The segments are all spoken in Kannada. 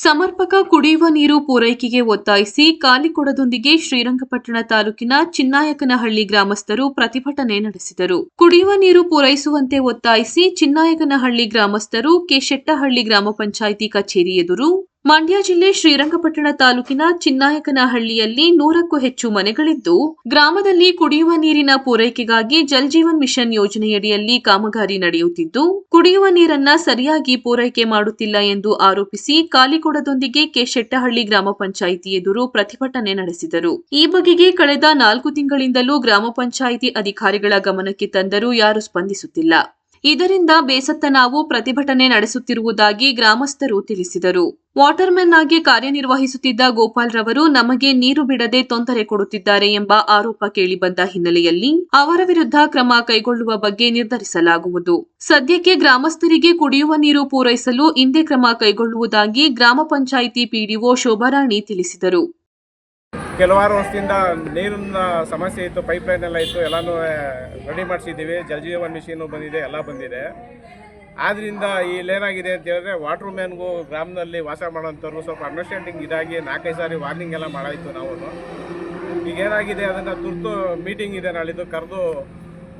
ಸಮರ್ಪಕ ಕುಡಿಯುವ ನೀರು ಪೂರೈಕೆಗೆ ಒತ್ತಾಯಿಸಿ ಕಾಲಿಕೊಡದೊಂದಿಗೆ ಶ್ರೀರಂಗಪಟ್ಟಣ ತಾಲೂಕಿನ ಚಿನ್ನಾಯಕನಹಳ್ಳಿ ಗ್ರಾಮಸ್ಥರು ಪ್ರತಿಭಟನೆ ನಡೆಸಿದರು. ಕುಡಿಯುವ ನೀರು ಪೂರೈಸುವಂತೆ ಒತ್ತಾಯಿಸಿ ಚಿನ್ನಾಯಕನಹಳ್ಳಿ ಗ್ರಾಮಸ್ಥರು ಕೆಶೆಟ್ಟಹಳ್ಳಿ ಗ್ರಾಮ ಪಂಚಾಯಿತಿ ಕಚೇರಿ ಎದುರು ಮಂಡ್ಯ ಜಿಲ್ಲೆ ಶ್ರೀರಂಗಪಟ್ಟಣ ತಾಲೂಕಿನ ಚಿನ್ನಾಯಕನಹಳ್ಳಿಯಲ್ಲಿ ನೂರಕ್ಕೂ ಹೆಚ್ಚು ಮನೆಗಳಿದ್ದು, ಗ್ರಾಮದಲ್ಲಿ ಕುಡಿಯುವ ನೀರಿನ ಪೂರೈಕೆಗಾಗಿ ಜಲ್ಜೀವನ್ ಮಿಷನ್ ಯೋಜನೆಯಡಿಯಲ್ಲಿ ಕಾಮಗಾರಿ ನಡೆಯುತ್ತಿದ್ದು, ಕುಡಿಯುವ ನೀರನ್ನ ಸರಿಯಾಗಿ ಪೂರೈಕೆ ಮಾಡುತ್ತಿಲ್ಲ ಎಂದು ಆರೋಪಿಸಿ ಕಾಲಿಕೊಡದೊಂದಿಗೆ ಕೆ ಶೆಟ್ಟಹಳ್ಳಿ ಗ್ರಾಮ ಪಂಚಾಯಿತಿ ಎದುರು ಪ್ರತಿಭಟನೆ ನಡೆಸಿದರು. ಈ ಬಗೆಗೆ ಕಳೆದ ನಾಲ್ಕು ತಿಂಗಳಿಂದಲೂ ಗ್ರಾಮ ಪಂಚಾಯಿತಿ ಅಧಿಕಾರಿಗಳ ಗಮನಕ್ಕೆ ತಂದರೂ ಯಾರೂ ಸ್ಪಂದಿಸುತ್ತಿಲ್ಲ. ಇದರಿಂದ ಬೇಸತ್ತ ನಾವು ಪ್ರತಿಭಟನೆ ನಡೆಸುತ್ತಿರುವುದಾಗಿ ಗ್ರಾಮಸ್ಥರು ತಿಳಿಸಿದರು. ವಾಟರ್ಮ್ಯಾನ್ ಆಗಿ ಕಾರ್ಯನಿರ್ವಹಿಸುತ್ತಿದ್ದ ಗೋಪಾಲ್ ರವರು ನಮಗೆ ನೀರು ಬಿಡದೆ ತೊಂದರೆ ಕೊಡುತ್ತಿದ್ದಾರೆ ಎಂಬ ಆರೋಪ ಕೇಳಿಬಂದ ಹಿನ್ನೆಲೆಯಲ್ಲಿ ಅವರ ವಿರುದ್ಧ ಕ್ರಮ ಕೈಗೊಳ್ಳುವ ಬಗ್ಗೆ ನಿರ್ಧರಿಸಲಾಗುವುದು. ಸದ್ಯಕ್ಕೆ ಗ್ರಾಮಸ್ಥರಿಗೆ ಕುಡಿಯುವ ನೀರು ಪೂರೈಸಲು ಇಂದೇ ಕ್ರಮ ಕೈಗೊಳ್ಳುವುದಾಗಿ ಗ್ರಾಮ ಪಂಚಾಯಿತಿ ಪಿಡಿಒ ಶೋಭಾರಾಣಿ ತಿಳಿಸಿದರು. ಕೆಲವಾರು ವರ್ಷದಿಂದ ನೀರಿನ ಸಮಸ್ಯೆ ಇತ್ತು ಪೈಪ್ ಲೈನ್ ಎಲ್ಲ ಇತ್ತು, ಎಲ್ಲನೂ ರೆಡಿ ಮಾಡಿಸಿದ್ದೀವಿ. ಜಲಜೀವನ್ ಮಿಷಿನು ಬಂದಿದೆ, ಎಲ್ಲ ಬಂದಿದೆ. ಆದ್ದರಿಂದ ಇಲ್ಲೇನಾಗಿದೆ ಅಂತ ಹೇಳಿದ್ರೆ ವಾಟರ್ ಮ್ಯಾನ್ಗೂ ಗ್ರಾಮದಲ್ಲಿ ವಾಸ ಮಾಡೋಂಥವ್ರು ಸ್ವಲ್ಪ ಅಂಡರ್ಸ್ಟ್ಯಾಂಡಿಂಗ್ ಇದಾಗಿ ನಾಲ್ಕೈದು ಸಾರಿ ವಾರ್ನಿಂಗ್ ಎಲ್ಲ ಮಾಡಾಯಿತು ನಾವು ಈಗ ಏನಾಗಿದೆ, ಅದನ್ನು ತುರ್ತು ಮೀಟಿಂಗ್ ಇದೆ ನಾಳಿದ್ದು, ಕರೆದು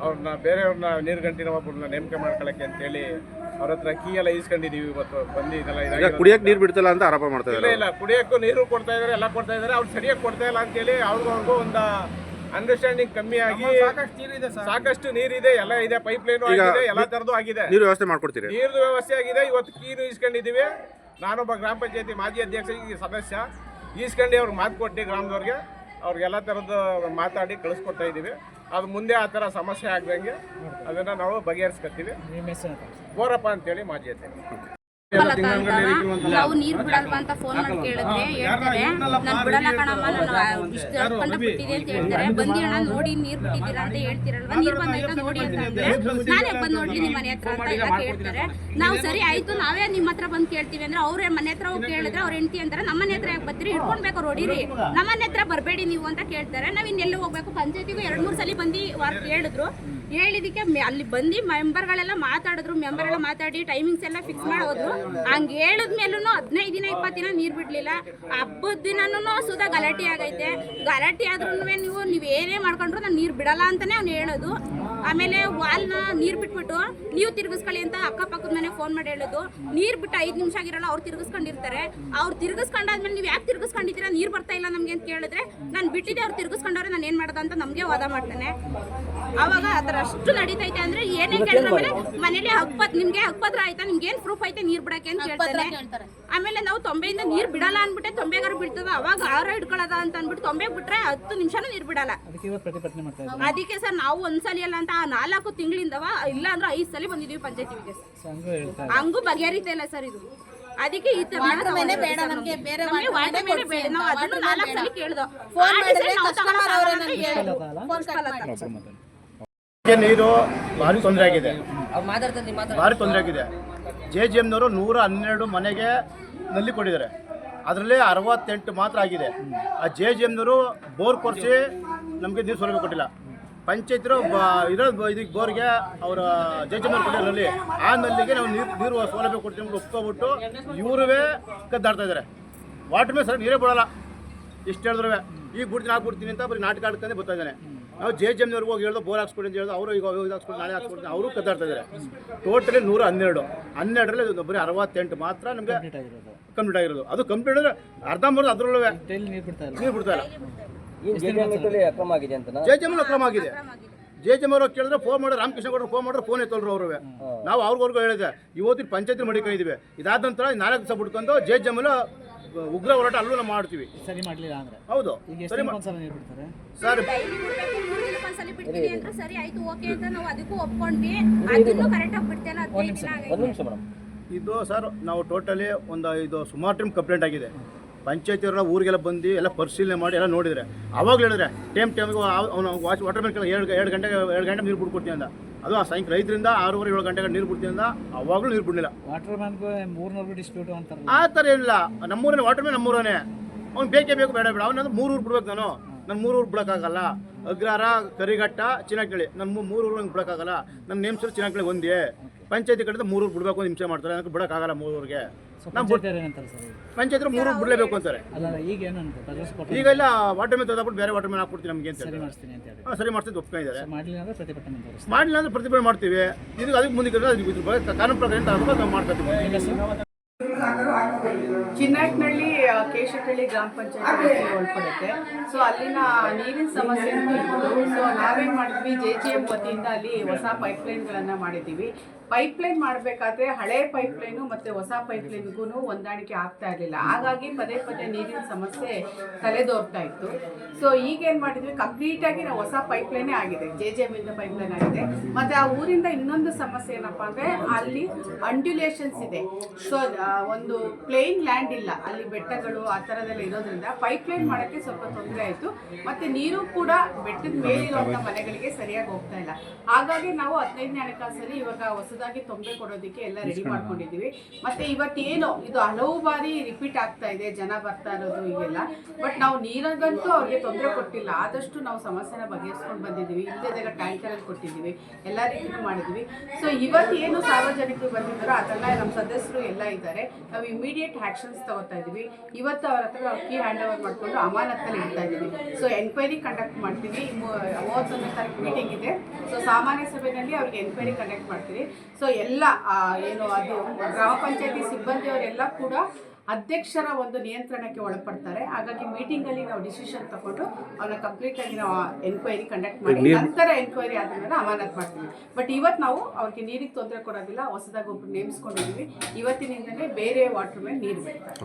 ಅವ್ರನ್ನ, ಬೇರೆಯವ್ರನ್ನ ನೀರು ಗಂಟಿನ ಒಬ್ಬರನ್ನ ನೇಮಕ ಮಾಡ್ಕೊಳ್ಳೋಕ್ಕೆ ಅಂತೇಳಿ ಅವ್ರ ಹತ್ರ ಕೀ ಎಲ್ಲ ಈಸ್ಕೊಂಡಿದ್ದೀವಿ ಇವತ್ತು. ಬಂದು ಇದೆಲ್ಲ ಈಗ ಇದಾಗಿದೆ ಕುಡಿಯಕ್ ನೀರು ಬಿಡ್ತಿಲ್ಲ ಅಂತ ಆರೋಪ ಮಾಡ್ತಾ ಇಲ್ಲ ಇದ್ದಾರೆ ಇಲ್ಲ. ಕುಡಿಯಕ್ಕೂ ನೀರು ಕೊಡ್ತಾ ಇದಾರೆ ಎಲ್ಲ ಕೊಡ್ತಾ ಇದಾರೆ. ಅವ್ರು ಸರಿಯಾಗಿ ಕೊಡ್ತಾ ಇಲ್ಲ ಅಂತೇಳಿ ಅವ್ರಿಗೂ ಅವ್ರಿಗೂ ಒಂದು ಅಂಡರ್ಸ್ಟ್ಯಾಂಡಿಂಗ್ ಕಮ್ಮಿ ಆಗಿ ಸಾಕಷ್ಟು ನೀರಿದೆ ಎಲ್ಲ ಇದೆ ಪೈಪ್ ಲೈನ್ ಈಗ ಆಗಿದೆ ಎಲ್ಲ ತರದು ಆಗಿದೆ. ನೀರು ವ್ಯವಸ್ಥೆ ಮಾಡ್ಕೊಡ್ತೀರಿ? ನೀರ್ದು ವ್ಯವಸ್ಥೆ ಆಗಿದೆ. ಇವತ್ತು ಕೀನು ಇಸ್ಕೊಂಡಿದ್ದೀವಿ ನಾನೊಬ್ಬ ಗ್ರಾಮ ಪಂಚಾಯತಿ ಮಾಜಿ ಅಧ್ಯಕ್ಷ ಈ ಸದಸ್ಯ. ಈಸ್ಕೊಂಡು ಅವ್ರಿಗೆ ಮಾತು ಕೊಟ್ಟು ಗ್ರಾಮದವ್ರಿಗೆ. ಅವ್ರಿಗೆಲ್ಲ ಥರದ್ದು ಮಾತಾಡಿ ಕಳಿಸ್ಕೊಡ್ತಾ ಇದ್ದೀವಿ ಅದು ಮುಂದೆ ಆ ಥರ ಸಮಸ್ಯೆ ಆಗ್ದಂಗೆ ಅದನ್ನು ನಾವು ಬಗೆಹರಿಸ್ಕೊತೀವಿ. ಗೋರಪ್ಪ ಅಂತೇಳಿ ಮಾಜಿ ಅಧ್ಯಕ್ಷ. ನಾವು ನೀರ್ ಬಿಡಲ್ವಾ ಅಂತ ಫೋನ್ ಮಾಡಿ ಕೇಳಿದ್ರೆ ಹೇಳ್ತಾರೆ. ನಾನು ಬಿಡಲ್ಲ ಕಣಮ್ಮ ನಾನು ಇಷ್ಟು ಕಂಡು ಬಿಟ್ಟಿದೆ ಅಂತ ಹೇಳ್ತಾರೆ. ಬಂದಿ ಅಣ್ಣ ನೋಡಿ ನೀರ್ ಬಿಟ್ಟಿದ್ದೀರಾ ಅಂತ ಹೇಳ್ತಿರಲ್ವಾ? ನೀರ್ ಬಂದಾಯ್ತಾ? ನೋಡಿ ಅಂತ ಅಂದ್ರೆ ನಾನೇ ಬಂದ್ ನೋಡ್ಲಿ ನಿಮ್ ಮನೆ ಹತ್ರ ಅಂತ ಎಲ್ಲ ಕೇಳ್ತಾರೆ ನಾವು ಸರಿ ಆಯ್ತು ನಾವೇ ನಿಮ್ ಹತ್ರ ಬಂದ್ ಕೇಳ್ತೀವಿ ಅಂದ್ರೆ ಅವ್ರ ಮನೆ ಹತ್ರ ಹೋಗಿ ಕೇಳಿದ್ರೆ ಅವ್ರ ಹೆಂಡತಿ ಅಂತಾರೆ ನಮ್ಮ ಮನೆ ಹತ್ರ ಯಾಕೆ ಬರ್ತೀರಿ? ಹಿಡ್ಕೊಂಡ್ಬೇಕು ಹೊಡೀರಿ ನಮ್ಮ ಮನೆ ಹತ್ರ ಬರಬೇಡಿ ನೀವು ಅಂತ ಕೇಳ್ತಾರೆ. ನಾವ್ ಇನ್ನೆಲ್ಲ ಹೋಗ್ಬೇಕು. ಪಂಚಾಯತಿಗೂ ಎರಡ್ ಮೂರ್ ಸಲ ಬಂದಿ ವಾರ್- ಹೇಳಿದ್ರು ಹೇಳಿದಕ್ಕೆ ಅಲ್ಲಿ ಬಂದು ಮೆಂಬರ್ಗಳೆಲ್ಲ ಮಾತಾಡಿದ್ರು. ಮೆಂಬರ್ ಎಲ್ಲ ಮಾತಾಡಿ ಟೈಮಿಂಗ್ಸ್ ಎಲ್ಲ ಫಿಕ್ಸ್ ಮಾಡಿ ಹೋದ್ರು ಹಂಗೆ ಹೇಳಿದ್ಮೇಲೂ ಹದಿನೈದು ದಿನ, ಇಪ್ಪತ್ತು ದಿನ ನೀರು ಬಿಡಲಿಲ್ಲ. ಹಬ್ಬದ ದಿನನೂ ಸುಧಾ ಗಲಾಟೆ ಆಗೈತೆ. ಗಲಾಟೆ ಆದ್ರೂ ನೀವು ನೀವು ಏನೇ ಮಾಡ್ಕೊಂಡ್ರು ನಾನು ನೀರು ಬಿಡಲ್ಲ ಅಂತಾನೆ ಅವ್ನು ಹೇಳೋದು. ಆಮೇಲೆ ವಾಲ್ನ ನೀರು ಬಿಟ್ಬಿಟ್ಟು ನೀವು ತಿರ್ಗಿಸ್ಕೊಳ್ಳಿ ಅಂತ ಅಕ್ಕಪಕ್ಕದ ಮನೆ ಫೋನ್ ಮಾಡಿ ಹೇಳೋದು. ನೀರು ಬಿಟ್ಟು ಐದು ನಿಮಿಷ ಆಗಿರಲ್ಲ ಅವ್ರು ತಿರ್ಗಿಸ್ಕೊಂಡಿರ್ತಾರೆ. ಅವ್ರು ತಿರ್ಗಿಸ್ಕೊಂಡಾದ್ಮೇಲೆ ನೀವು ಯಾಕೆ ತಿರ್ಗಿಸ್ಕೊಂಡಿದ್ದೀರಾ? ನೀರು ಬರ್ತಾ ಇಲ್ಲ ನಮಗೆ ಅಂತ ಕೇಳಿದ್ರೆ ನಾನು ಬಿಟ್ಟಿದ್ದೆ ಅವ್ರು ತಿರ್ಗಿಸ್ಕೊಂಡವ್ರೆ ನಾನು ಏನು ಮಾಡೋದು ಅಂತ ನಮಗೆ ವಾದ ಮಾಡ್ತಾನೆ. ಅವಾಗ ಆ ಥರ ಅಷ್ಟು ನಡೀತೈತೆ ಅಂದ್ರೆ ಏನೇ ಕೇಳಿದ್ರೆ ಆಮೇಲೆ ಮನೇಲಿ ಹಕ್ಪತ್ ನಿಮ್ಗೆ ಹಕ್ಪತ್ರ ಆಯ್ತಾ? ನಿಮ್ಗೆ ಏನ್ ಪ್ರೂಫ್ ಐತೆ ನೀರ್ ಬಿಡಕ್ಕೆ ಅಂತ ಕೇಳ್ತಾರೆ. ಆಮೇಲೆ ನಾವು ತೊಂಬೆಯಿಂದ ನೀರ್ ಬಿಡಲ್ಲ ಅನ್ಬಿಟ್ಟೆ ತೊಂಬೆಗಾರು ಬಿಡ್ತದ. ಅವಾಗ ಆರ ಹಿಡ್ಕೊಳ್ಳೋದ ಅಂತ ಅಂದ್ಬಿಟ್ಟು ತೊಂಬೆ ಬಿಟ್ರೆ ಹತ್ತು ನಿಮಿಷನೂ ನೀರು ಬಿಡಲ್ಲ. ಅದಕ್ಕೆ ಸರ್ ನಾವು ಒಂದ್ಸಲಿ ಅಲ್ಲ ಅಂತ ಆ ನಾಲ್ಕು ತಿಂಗಳಿಂದವ ಇಲ್ಲ ಅಂದ್ರೆ ಐದು ಸಲ ಬಂದಿದೀವಿ ಪಂಚಾಯತಿಗೆ ಹಂಗು ಬಗೆಹರಿತಾ ಇಲ್ಲ ಸರ್ ಇದು. ಅದಕ್ಕೆ ಈ ತರ ಬೇಡ ನಮ್ಗೆ, ಬೇರೆ ವಾಟರ್ ಬೇಡ. ನಾವು ಅದನ್ನು ನಾಲ್ಕು ಸಲ ಕೇಳ್ದೋ. ಫೋನ್ ಮಾಡಿದ್ರೆ ಮಾಡಿದ್ರೆ ನಾವು ಕಸ್ಟಮರ್ ಅವರೇ ಅಂತ ನಮ್ಗೆ ಫೋನ್ ಕೊಡ್ಸ್ಕೊಳಲ್ಲ. ಕುಡಿಯೋಕೆ ನೀರು ಭಾರಿ ತೊಂದರೆ ಆಗಿದೆ. ಭಾರಿ ತೊಂದರೆ ಆಗಿದೆ. ಜೆ ಜಿ ಎಮ್ನವರು ನೂರ ಹನ್ನೆರಡು ಮನೆಗೆ ನಲ್ಲಿ ಕೊಟ್ಟಿದ್ದಾರೆ. ಅದರಲ್ಲಿ ಅರವತ್ತೆಂಟು ಮಾತ್ರ ಆಗಿದೆ. ಆ ಜೆ ಜಿ ಎಮ್ನವರು ಬೋರ್ ಕೊರಿಸಿ ನಮಗೆ ನೀರು ಸೌಲಭ್ಯ ಕೊಟ್ಟಿಲ್ಲ. ಪಂಚಾಯತ್ರು ಇರೋ ಇದಕ್ಕೆ ಬೋರ್ಗೆ ಅವರ ಜೆ ಜಿ ಎಂ ಆ ನಲ್ಲಿಗೆ ನಾವು ನೀರು ನೀರು ಸೌಲಭ್ಯ ಕೊಡ್ತೀವಿ ಅಂತ ಒಪ್ಕೊಬಿಟ್ಟು ಇವರುವೇ ಕದ್ದಾಡ್ತಾ ಇದ್ದಾರೆ. ವಾಟರ್ ಮೇಲೆ ಸರ್ ನೀರೇ ಬಿಡೋಲ್ಲ. ಇಷ್ಟು ಹೇಳಿದ್ರು ಈಗ ಬಿಡ್ತೀನಿ ಹಾಕ್ಬಿಡ್ತೀನಿ ಅಂತ ಬರೀ ನಾಟಕ ಆಡ್ತಾನೆ ಬರ್ತಾ ಇದ್ದಾನೆ. ನಾವು ಜೆ ಜಿ ಎಮ್ನವ್ರಿಗೆ ಹೋಗಿ ಹೇಳ್ದು ಬೋರ್ ಹಾಕ್ಸ್ಕೊಡಿ ಅಂತ ಹೇಳಿದ್ರು ಅವರು ಈಗ ಹಾಕ್ಸ್ಕೊಡಿ ನಾಳೆ ಹಾಕ್ಸ್ಕೊಡ್ತೀನಿ ಅವರು ಕದ್ದಾಡ್ತಾ ಇದ್ದಾರೆ. ಟೋಟಲಿ ನೂರ ಹನ್ನೆರಡು. ಹನ್ನೆರಡರಲ್ಲಿ ಬರೀ ಅರವತ್ತೆಂಟು ಮಾತ್ರ ನಮಗೆ ಕಂಪ್ಲೀಟ್ ಆಗಿರೋದು. ಅದು ಕಂಪ್ಲೀಟ್ ಅಂದರೆ ಅರ್ಧಂಬರ್ಧ ಅದರಲ್ಲೂ ನೀರು ಬಿಡ್ತಾ ಇಲ್ಲ. ಅಕ್ರಮ ಆಗಿದೆ ಅಂತ ಜೆ ಜಿ ಅಕ್ರಮ ಆಗಿದೆ. ಜೆ ಜಿ ಅವ್ರು ಕೇಳಿದ್ರೆ ಫೋನ್ ಮಾಡಿ ರಾಮಕೃಷ್ಣ ಗೌಡ್ರು ಫೋನ್ ಮಾಡಿದ್ರೆ ಫೋನ್ ಎತ್ತಲ್ರು ಅವ್ರವೇ. ನಾವು ಅವ್ರಿಗವ್ರಿಗೂ ಹೇಳಿದೆ ಇವತ್ತಿನ ಪಂಚಾಯತಿ ಮಡಿಕೊಂಡಿದ್ದೀವಿ ಇದಾದ ನಂತರ ನಾಲ್ಕು ದಿವಸ ಬಿಟ್ಕೊಂಡು ಜೆ ಉಗ್ರ ಹೋರಾಟ ಅಲ್ಲೂ ನಾವು ಮಾಡ್ತೀವಿ. ಸರಿ ಮಾಡ್ಲಿಲ್ಲ ಅಂದ್ರೆ? ಹೌದು. ಸರಿ ಸರ್. ಒಂದ್ಸಲಿ ಬಿಡ್ತೀವಿ ಅಂದ್ರೆ ಸರಿ ಆಯ್ತು ಓಕೆ ಅಂತ ನಾವು ಅದಕ್ಕೂ ಒಪ್ಕೊಂಡ್ವಿ. ಅದನ್ನು ಕರೆಕ್ಟ್ ಆಗಿ ಬಿಡ್ತಿಲ್ಲ ದಿನ ಆಗೈತೆ. ಒಂದು ನಿಮಿಷ. ಮೇಡಮ್ ಇದು ಸರ್ ನಾವು ಟೋಟಲಿ ಒಂದು ಇದು ಸುಮಾರು ಟೈಮ್ ಕಂಪ್ಲೇಂಟ್ ಆಗಿದೆ. ಪಂಚಾಯತಿಯವರೆಲ್ಲ ಊರಿಗೆಲ್ಲ ಬಂದು ಎಲ್ಲ ಪರಿಶೀಲನೆ ಮಾಡಿ ಎಲ್ಲ ನೋಡಿದರೆ. ಅವಾಗ ಹೇಳಿದ್ರೆ ಟೈಮ್ ಟೈಮ್ಗೆ ಅವನು ವಾಚ್ ವಾಟರ್ ಮ್ಯಾನ್ ಎರಡು ಎರಡು ಗಂಟೆಗೆ ಎರಡು ಗಂಟೆ ನೀರು ಬಿಡ್ಕೊಡ್ತೀನಿ ಅಂತ ಅದು ಆ ಸಾಯಂಕಾಲ ಐದರಿಂದ ಆರೂವರೆ ಏಳು ಗಂಟೆಗೆ ನೀರು ಬಿಡ್ತೀನಿ ಅಂತ ಅವಾಗಲೂ ನೀರು ಬಿಡಲಿಲ್ಲ. ವಾಟರ್ ಮ್ಯಾನ್ಗೂ ಮೂರ್ನೂರು ಡಿಸ್ಪ್ಯೂಟ್ ಅಂತ ಆ ಥರ ಏನಿಲ್ಲ. ನಮ್ಮೂರೇ ವಾಟರ್ ಮ್ಯಾನ್ ನಮ್ಮೂರನೇ ಅವ್ನು ಬೇಕೇ ಬೇಕು ಬೇಡ ಬೇಡ. ಅವನಂದ್ರೆ ಮೂರು ಊರು ಬಿಡ್ಬೇಕು ನಾನು. ನಾನು ಮೂರು ಊರು ಬಿಡೋಕ್ಕಾಗಲ್ಲ. ಅಗ್ರಹಾರ ಕರಿಘಟ್ಟ ಚಿನ್ನಕಳಿ. ನನ್ನ ಮೂರು ಊರು ನಂಗೆ ಬಿಡೋಕ್ಕಾಗಲ್ಲ. ನನ್ನ ನೇಮ್ಸರು ಚಿನ್ನಕಳಿ ಒಂದೇ. ಪಂಚಾಯತಿ ಕಡೆದ ಮೂರು ಊರು ಬಿಡಬೇಕು ಅಂತ ಹಿಂಸೆ ಮಾಡ್ತಾರೆ. ನನಗೆ ಬಿಡೋಕ್ಕಾಗಲ್ಲ ಮೂರು ಊರಿಗೆ. ನಮ್ಮ ಪಂಚಾಯತ್? ಮೂರು ಬಿಡಲೇಬೇಕು ಅಂತಾರೆ. ಈಗ ಎಲ್ಲ ವಾಟರ್ ಮೇಲೆ ತೆಗೆದ್ಬಿಟ್ಟು ಬೇರೆ ವಾಟರ್ ಮೇಲೆ ಹಾಕ್ಬಿಡ್ತೀನಿ ನಮಗೆ ಅಂತ ಹಾಂ ಸರಿ ಮಾಡ್ತಿದ್ದು ಒಪ್ಕೊಂಡಿದ್ದಾರೆ. ಇದ್ದಾರೆ ಮಾಡಲಿಲ್ಲ ಅಂದ್ರೆ ಪ್ರತಿಭಟನೆ ತೋರಿಸ್ತೀನಿ. ಮಾಡಲಿಲ್ಲ ಅಂದ್ರೆ ಪ್ರತಿಭಟನೆ ಮಾಡ್ತೀವಿ. ಇದಕ್ಕೆ ಅದಕ್ಕೆ ಮುಂದೆ ಕಾನೂನು ಪ್ರಕಾರ ಏನು ನಾವು ಮಾಡ್ಕೊತೀವಿ. ಚಿನ್ನಟ್ನಳ್ಳಿ ಆ, ಕೇಶಕಳ್ಳಿ ಗ್ರಾಮ ಪಂಚಾಯತ್ ಒಳಪಡುತ್ತೆ. ಸೊ ಅಲ್ಲಿನ ನೀರಿನ ಸಮಸ್ಯೆ ಸೊ ನಾವೇನ್ ಮಾಡಿದ್ವಿ? ಜೆ ಜಿ ಎಂ ವತಿಯಿಂದ ಅಲ್ಲಿ ಹೊಸ ಪೈಪ್ಲೈನ್ಗಳನ್ನು ಮಾಡಿದ್ದೀವಿ. ಪೈಪ್ಲೈನ್ ಮಾಡಬೇಕಾದ್ರೆ ಹಳೆ ಪೈಪ್ಲೈನು ಮತ್ತು ಹೊಸ ಪೈಪ್ಲೈನ್ಗೂ ಹೊಂದಾಣಿಕೆ ಆಗ್ತಾ ಇರಲಿಲ್ಲ. ಹಾಗಾಗಿ ಪದೇ ಪದೇ ನೀರಿನ ಸಮಸ್ಯೆ ತಲೆದೋರ್ತಾ ಇತ್ತು. ಸೊ ಈಗೇನು ಮಾಡಿದ್ವಿ? ಕಂಪ್ಲೀಟಾಗಿ ನಾವು ಹೊಸ ಪೈಪ್ಲೈನೇ ಆಗಿದೆ. ಜೆ ಜೆ ಇಂದ ಪೈಪ್ಲೈನ್ ಆಗಿದೆ. ಮತ್ತು ಆ ಊರಿಂದ ಇನ್ನೊಂದು ಸಮಸ್ಯೆ ಏನಪ್ಪಾ ಅಂದರೆ ಅಲ್ಲಿ ಅಂಡ್ಯುಲೇಷನ್ಸ್ ಇದೆ. ಸೊ ಒಂದು ಪ್ಲೇನ್ ಲ್ಯಾಂಡ್ ಇಲ್ಲ. ಅಲ್ಲಿ ಬೆಟ್ಟಗಳು ಆ ಥರದೆಲ್ಲ ಇರೋದ್ರಿಂದ ಪೈಪ್ಲೈನ್ ಮಾಡೋಕ್ಕೆ ಸ್ವಲ್ಪ ತೊಂದರೆ ಆಯಿತು. ಮತ್ತು ನೀರು ಕೂಡ ಬೆಟ್ಟದ ಮೇಲಿರುವಂಥ ಮನೆಗಳಿಗೆ ಸರಿಯಾಗಿ ಹೋಗ್ತಾ ಇಲ್ಲ. ಹಾಗಾಗಿ ನಾವು ಹದಿನೈದನೇ ಹಣಕಾಸಲ್ಲಿ ಇವಾಗ ಹೊಸದಾಗಿ ತೊಂಬೆ ಕೊಡೋದಕ್ಕೆ ಎಲ್ಲ ರೆಡಿ ಮಾಡ್ಕೊಂಡಿದ್ದೀವಿ. ಮತ್ತೆ ಇವತ್ತೇನು ಇದು ಹಲವು ಬಾರಿ ರಿಪೀಟ್ ಆಗ್ತಾ ಇದೆ ಜನ ಬರ್ತಾ ಇರೋದು ಈಗೆಲ್ಲ ಬಟ್ ನಾವು ನೀರಾಗಂತೂ ಅವ್ರಿಗೆ ತೊಂದರೆ ಕೊಟ್ಟಿಲ್ಲ. ಆದಷ್ಟು ನಾವು ಸಮಸ್ಯೆನ ಬಗೆಹರಿಸ್ಕೊಂಡು ಬಂದಿದ್ದೀವಿ. ಇಲ್ಲದಾಗ ಟ್ಯಾಂಕರಲ್ಲಿ ಕೊಟ್ಟಿದ್ದೀವಿ. ಎಲ್ಲ ರೀತಿಯೂ ಮಾಡಿದ್ವಿ ಸೊ ಇವತ್ತು ಏನು ಸಾರ್ವಜನಿಕರು ಬಂದಿದ್ದಾರೋ ಅದೆಲ್ಲ ನಮ್ಮ ಸದಸ್ಯರು ಎಲ್ಲ ಇದ್ದಾರೆ. ನಾವು ಇಮಿಡಿಯೇಟ್ ಆಕ್ಷನ್ಸ್ ತಗೋತಾ ಇದ್ದೀವಿ. ಇವತ್ತು ಅವ್ರ ಹತ್ರ ನಾವು ಕೀ ಹ್ಯಾಂಡ್ ಓವರ್ ಮಾಡಿಕೊಂಡು ಅಮಾನತ್ತಲ್ಲಿ ಇಡ್ತಾ ಇದ್ದೀವಿ. ಸೊ ಎನ್ಕ್ವೈರಿ ಕಂಡಕ್ಟ್ ಮಾಡ್ತೀವಿ. ಮೂವತ್ತೊಂದನೇ ತಾರೀಕು ಮೀಟಿಂಗ್ ಇದೆ. ಸೊ ಸಾಮಾನ್ಯ ಸಭೆಯಲ್ಲಿ ಅವ್ರಿಗೆ ಎನ್ಕ್ವೈರಿ ಕಂಡಕ್ಟ್ ಮಾಡ್ತೀವಿ. ಸೊ ಎಲ್ಲ ಏನು ಅದು ಗ್ರಾಮ ಪಂಚಾಯತಿ ಸಿಬ್ಬಂದಿಯವರೆಲ್ಲ ಕೂಡ ಅಧ್ಯಕ್ಷರ ಒಂದು ನಿಯಂತ್ರಣಕ್ಕೆ ಒಳಪಡ್ತಾರೆ. ಹಾಗಾಗಿ ಮೀಟಿಂಗಲ್ಲಿ ನಾವು ಡಿಸಿಷನ್ ತಗೊಂಡು ಅವನ್ನ ಕಂಪ್ಲೀಟ್ ಆಗಿ ನಾವು ಎನ್ಕ್ವೈರಿ ಕಂಡಕ್ಟ್ ಮಾಡಿ. ನಂತರ ಎನ್ಕ್ವೈರಿ ಆದ್ಮೇಲೆ ಅಮಾನತ್ ಮಾಡ್ತೀವಿ. ಬಟ್ ಇವತ್ತು ನಾವು ಅವ್ರಿಗೆ ನೀರಿಗೆ ತೊಂದರೆ ಕೊಡೋದಿಲ್ಲ ಹೊಸದಾಗಿ ಒಬ್ರು ನೇಮಿಸ್ಕೊಂಡಿದ್ದೀವಿ. ಇವತ್ತಿನಿಂದಲೇ ಬೇರೆ ವಾಟರ್ ಮೇಲೆ ನೀರು ಬಿಡ್ತಾರೆ